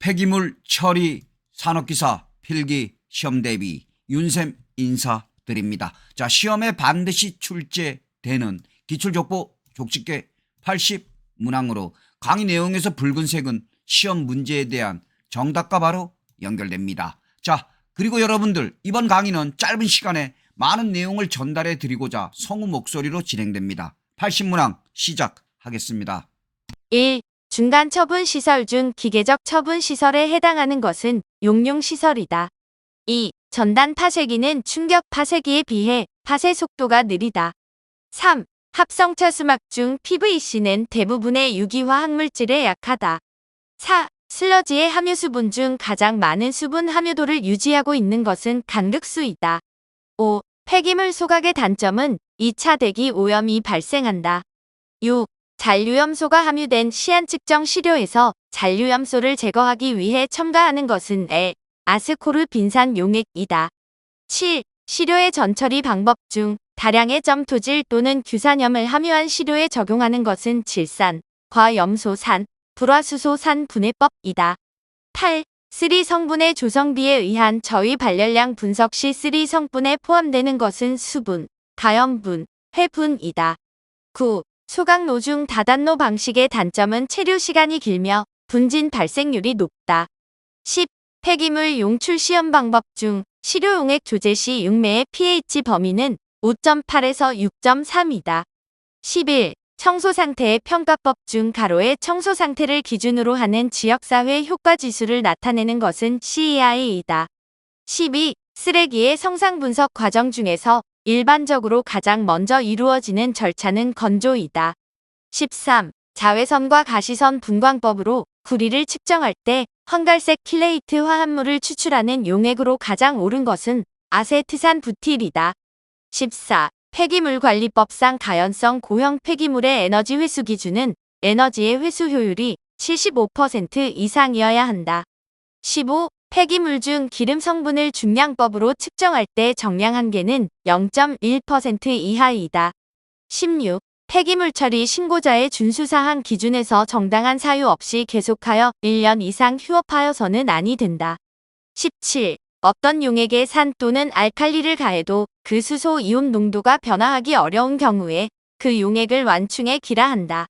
폐기물 처리 산업기사 필기 시험 대비 윤쌤 인사드립니다. 자, 시험에 반드시 출제되는 기출족보 족집게 80 문항으로 강의 내용에서 붉은색은 시험 문제에 대한 정답과 바로 연결됩니다. 자, 그리고 여러분들 이번 강의는 짧은 시간에 많은 내용을 전달해 드리고자 성우 목소리로 진행됩니다. 80문항 시작하겠습니다. 1. 중간 처분 시설 중 기계적 처분 시설에 해당하는 것은 용융 시설이다. 2. 전단 파쇄기는 충격 파쇄기에 비해 파쇄 속도가 느리다. 3. 합성차 수막 중 PVC는 대부분의 유기화 학물질에 약하다. 4. 슬러지의 함유 수분 중 가장 많은 수분 함유도를 유지하고 있는 것은 간극수이다. 5. 폐기물 소각의 단점은 2차 대기 오염이 발생한다. 6. 잔류염소가 함유된 시안 측정 시료에서 잔류염소를 제거하기 위해 첨가하는 것은 에, 아스코르 빈산 용액이다. 7. 시료의 전처리 방법 중 다량의 점토질 또는 규산염을 함유한 시료에 적용하는 것은 질산, 과염소산, 불화수소산 분해법이다. 8. 3 성분의 조성비에 의한 저위 발열량 분석 시3 성분에 포함되는 것은 수분, 가염분, 회분이다. 9. 소각노 중 다단노 방식의 단점은 체류 시간이 길며 분진 발생률이 높다. 10. 폐기물 용출 시험 방법 중 시료용액 조제 시 육매의 pH 범위는 5.8에서 6.3이다. 11. 청소 상태의 평가법 중 가로의 청소 상태를 기준으로 하는 지역사회 효과 지수를 나타내는 것은 CEI이다. 12. 쓰레기의 성상 분석 과정 중에서 일반적으로 가장 먼저 이루어지는 절차는 건조이다. 13. 자외선과 가시선 분광법으로 구리를 측정할 때 황갈색 킬레이트 화합물을 추출하는 용액으로 가장 옳은 것은 아세트산 부틸이다. 14. 폐기물 관리법상 가연성 고형 폐기물의 에너지 회수 기준은 에너지의 회수 효율이 75% 이상이어야 한다. 15. 폐기물 중 기름 성분을 중량법으로 측정할 때 정량 한계는 0.1% 이하이다. 16. 폐기물 처리 신고자의 준수사항 기준에서 정당한 사유 없이 계속하여 1년 이상 휴업하여서는 아니 된다. 17. 어떤 용액에 산 또는 알칼리를 가해도 그 수소 이온 농도가 변화하기 어려운 경우에 그 용액을 완충해 기라 한다.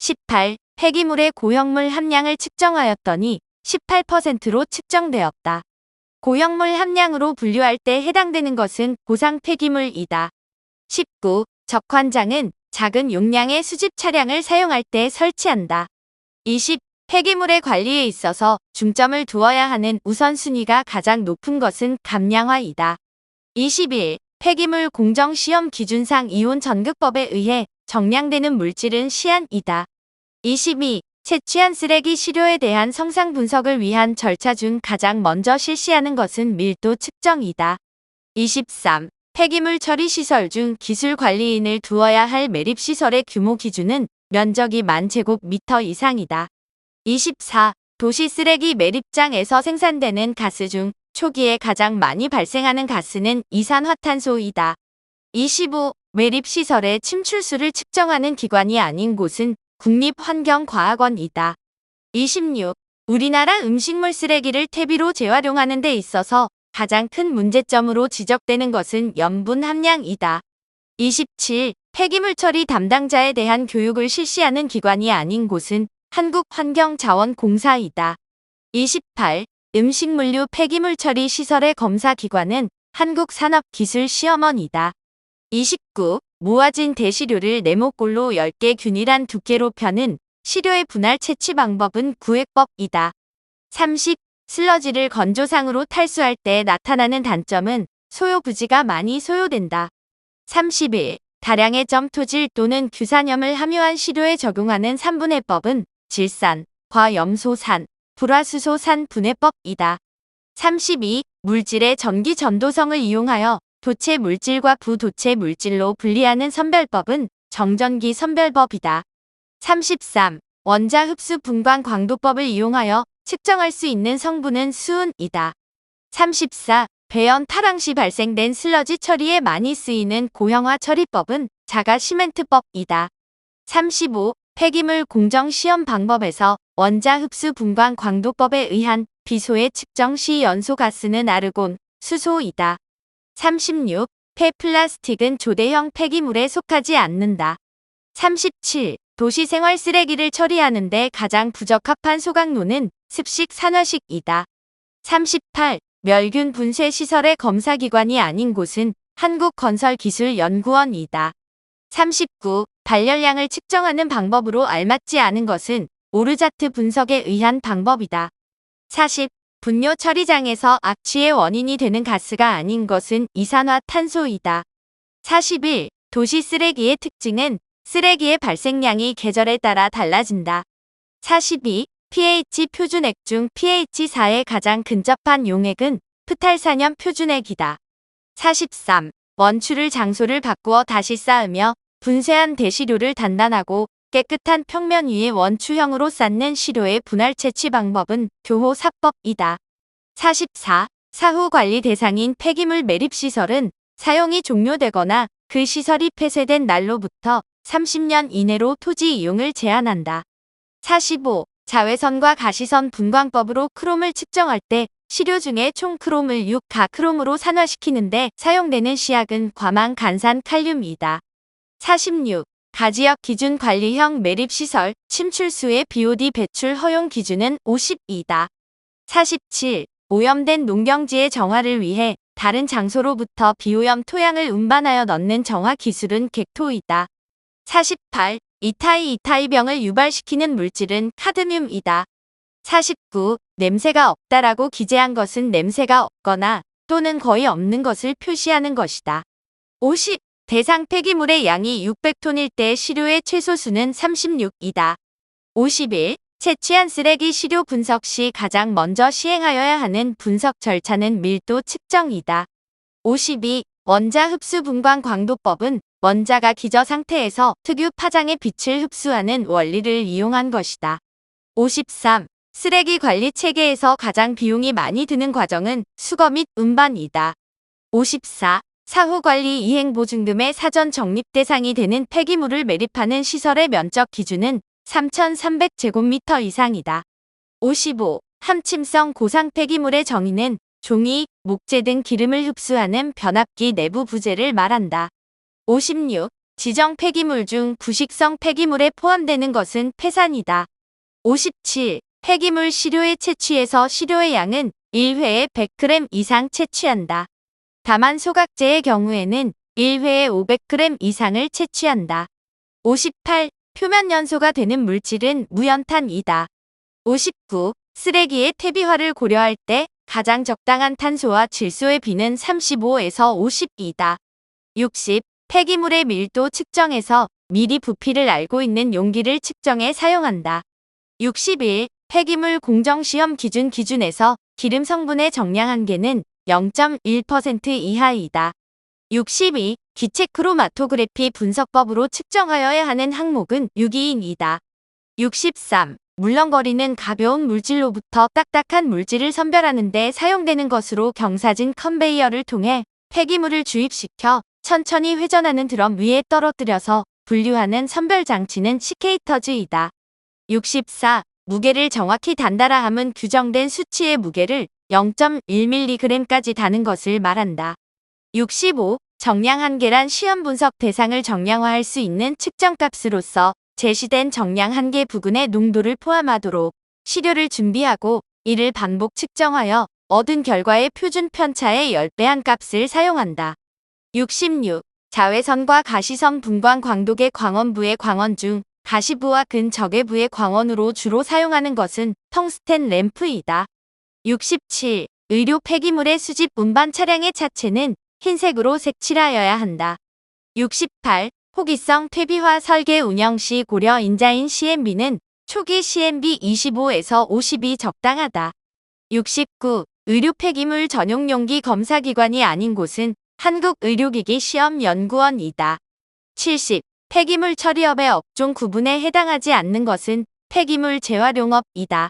18. 폐기물의 고형물 함량을 측정하였더니 18%로 측정되었다. 고형물 함량으로 분류할 때 해당되는 것은 고상 폐기물이다. 19. 적환장은 작은 용량의 수집 차량을 사용할 때 설치한다. 20. 폐기물의 관리에 있어서 중점을 두어야 하는 우선순위가 가장 높은 것은 감량화이다. 21. 폐기물 공정시험 기준상 이온 전극법에 의해 정량되는 물질은 시안이다. 22. 채취한 쓰레기 시료에 대한 성상 분석을 위한 절차 중 가장 먼저 실시하는 것은 밀도 측정이다. 23. 폐기물 처리 시설 중 기술 관리인을 두어야 할 매립 시설의 규모 기준은 면적이 만 제곱미터 이상이다. 24. 도시 쓰레기 매립장에서 생산되는 가스 중 초기에 가장 많이 발생하는 가스는 이산화탄소이다. 25. 매립 시설의 침출수를 측정하는 기관이 아닌 곳은 국립환경과학원이다. 26. 우리나라 음식물 쓰레기를 퇴비로 재활용하는 데 있어서 가장 큰 문제점으로 지적되는 것은 염분 함량이다. 27. 폐기물 처리 담당자에 대한 교육을 실시하는 기관이 아닌 곳은 한국환경자원공사이다. 28. 음식물류 폐기물 처리 시설의 검사 기관은 한국산업기술시험원이다. 29. 모아진 대시료를 네모꼴로 10개 균일한 두께로 펴는 시료의 분할 채취 방법은 구획법이다. 30. 슬러지를 건조상으로 탈수할 때 나타나는 단점은 소요 부지가 많이 소요된다. 31. 다량의 점토질 또는 규산염을 함유한 시료에 적용하는 3분해 법은 질산, 과염소산, 불화수소산 분해법이다. 32. 물질의 전기 전도성을 이용하여 도체 물질과 부도체 물질로 분리하는 선별법은 정전기 선별법이다. 33. 원자 흡수 분광 광도법을 이용하여 측정할 수 있는 성분은 수은이다. 34. 배연 타랑 시 발생된 슬러지 처리에 많이 쓰이는 고형화 처리법은 자가 시멘트법이다. 35. 폐기물 공정 시험 방법에서 원자 흡수 분광 광도법에 의한 비소의 측정 시 연소 가스는 아르곤, 수소이다. 36. 폐플라스틱은 조대형 폐기물에 속하지 않는다. 37. 도시 생활 쓰레기를 처리하는 데 가장 부적합한 소각로는 습식 산화식이다. 38. 멸균 분쇄 시설의 검사기관이 아닌 곳은 한국건설기술연구원이다. 39. 발열량을 측정하는 방법으로 알맞지 않은 것은 오르자트 분석에 의한 방법이다. 40. 분뇨 처리장에서 악취의 원인이 되는 가스가 아닌 것은 이산화탄소이다. 41. 도시 쓰레기의 특징은 쓰레기의 발생량이 계절에 따라 달라진다. 42. pH 표준액 중 pH 4에 가장 근접한 용액은 프탈산염 표준액이다. 43. 원추를 장소를 바꾸어 다시 쌓으며 분쇄한 대시료를 단단하고 깨끗한 평면 위에 원추형으로 쌓는 시료의 분할 채취 방법은 교호 사법이다. 44. 사후 관리 대상인 폐기물 매립 시설은 사용이 종료되거나 그 시설이 폐쇄된 날로부터 30년 이내로 토지 이용을 제한한다. 45. 자외선과 가시선 분광법으로 크롬을 측정할 때 시료 중에 총 크롬을 6가 크롬으로 산화시키는데 사용되는 시약은 과망 간산 칼륨이다. 46. 가지역 기준 관리형 매립시설 침출수의 BOD 배출 허용 기준은 52다. 47. 오염된 농경지의 정화를 위해 다른 장소로부터 비오염 토양을 운반하여 넣는 정화 기술은 객토이다. 48. 이타이 이타이병을 유발시키는 물질은 카드뮴이다. 49. 냄새가 없다라고 기재한 것은 냄새가 없거나 또는 거의 없는 것을 표시하는 것이다. 50. 대상 폐기물의 양이 600톤일 때 시료의 최소수는 36이다. 51. 채취한 쓰레기 시료 분석 시 가장 먼저 시행하여야 하는 분석 절차는 밀도 측정이다. 52. 원자 흡수 분광 광도법은 원자가 기저 상태에서 특유 파장의 빛을 흡수하는 원리를 이용한 것이다. 53. 쓰레기 관리 체계에서 가장 비용이 많이 드는 과정은 수거 및 운반이다. 54. 사후 관리 이행 보증 금의 사전 적립 대상이 되는 폐기물을 매립하는 시설의 면적 기준은 3,300제곱미터 이상이다. 55. 함침성 고상 폐기물의 정의는 종이, 목재 등 기름을 흡수하는 변압기 내부 부재를 말한다. 56. 지정 폐기물 중 부식성 폐기물에 포함되는 것은 폐산이다. 57. 폐기물 시료의 채취에서 시료의 양은 1회에 100g 이상 채취한다. 다만 소각제의 경우에는 1회에 500g 이상을 채취한다. 58. 표면 연소가 되는 물질은 무연탄이다. 59. 쓰레기의 퇴비화를 고려할 때 가장 적당한 탄소와 질소의 비는 35에서 50이다. 60. 폐기물의 밀도 측정에서 미리 부피를 알고 있는 용기를 측정해 사용한다. 61. 폐기물 공정시험 기준 기준에서 기름 성분의 정량 한계는 0.1% 이하이다. 62. 기체 크로마토그래피 분석법으로 측정하여야 하는 항목은 6위이다. 63. 물렁거리는 가벼운 물질로부터 딱딱한 물질을 선별하는 데 사용되는 것으로 경사진 컨베이어를 통해 폐기물을 주입시켜 천천히 회전하는 드럼 위에 떨어뜨려서 분류하는 선별 장치는 시케이터즈이다. 64. 무게를 정확히 단달아 함은 규정된 수치의 무게를 0.1mg까지 다는 것을 말한다. 65. 정량 한 계란 시험 분석 대상을 정량화할 수 있는 측정값으로서 제시된 정량 한계 부근의 농도를 포함하도록 시료를 준비하고 이를 반복 측정하여 얻은 결과의 표준 편차의 10배 한 값을 사용한다. 66. 자외선과 가시선 분광 광독의 광원부의 광원 중 가시부와 근적외부의 광원으로 주로 사용하는 것은 텅스텐 램프이다. 67. 의료 폐기물의 수집 운반 차량의 차체는 흰색으로 색칠하여야 한다. 68. 호기성 퇴비화 설계 운영 시 고려 인자인 CMB는 초기 CMB 25에서 50이 적당하다. 69. 의료 폐기물 전용 용기 검사 기관이 아닌 곳은 한국의료기기 시험연구원이다. 70. 폐기물 처리업의 업종 구분에 해당하지 않는 것은 폐기물 재활용업이다.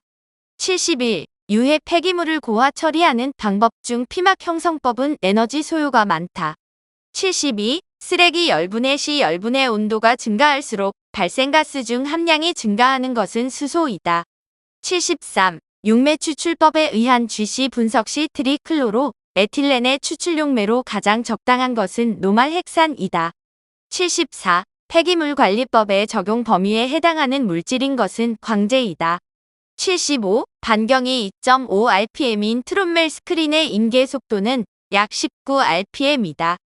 71. 유해 폐기물을 고화 처리하는 방법 중 피막 형성법은 에너지 소요가 많다. 72. 쓰레기 열분해 시 열분의 온도가 증가할수록 발생가스 중 함량이 증가하는 것은 수소이다. 73. 용매 추출법에 의한 GC 분석 시 트리클로로 에틸렌의 추출용매로 가장 적당한 것은 노말헥산이다. 74. 폐기물 관리법의 적용 범위에 해당하는 물질인 것은 광제이다. 75. 반경이 2.5rpm인 트롯멜 스크린의 임계 속도는 약 19rpm이다.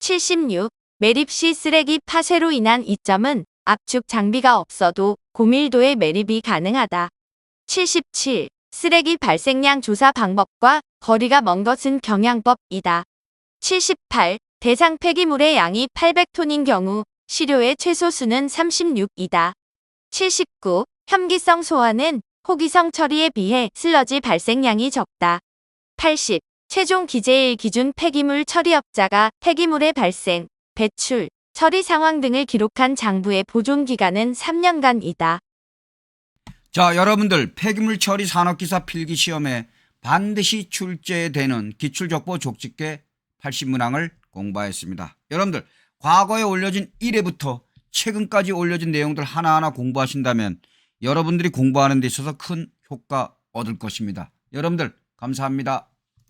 76. 매립 시 쓰레기 파쇄로 인한 이점은 압축 장비가 없어도 고밀도의 매립이 가능하다. 77. 쓰레기 발생량 조사 방법과 거리가 먼 것은 경향법이다. 78. 대상 폐기물의 양이 800톤인 경우 시료의 최소수는 36이다. 79. 혐기성 소화는 호기성 처리에 비해 슬러지 발생량이 적다. 80. 최종 기재일 기준 폐기물 처리업자가 폐기물의 발생, 배출, 처리 상황 등을 기록한 장부의 보존 기간은 3년간이다. 자, 여러분들 폐기물 처리 산업기사 필기 시험에 반드시 출제되는 기출족보 족집계 80문항을 공부하였습니다. 여러분들 과거에 올려진 1회부터 최근까지 올려진 내용들 하나하나 공부하신다면 여러분들이 공부하는 데 있어서 큰 효과 얻을 것입니다. 여러분들 감사합니다.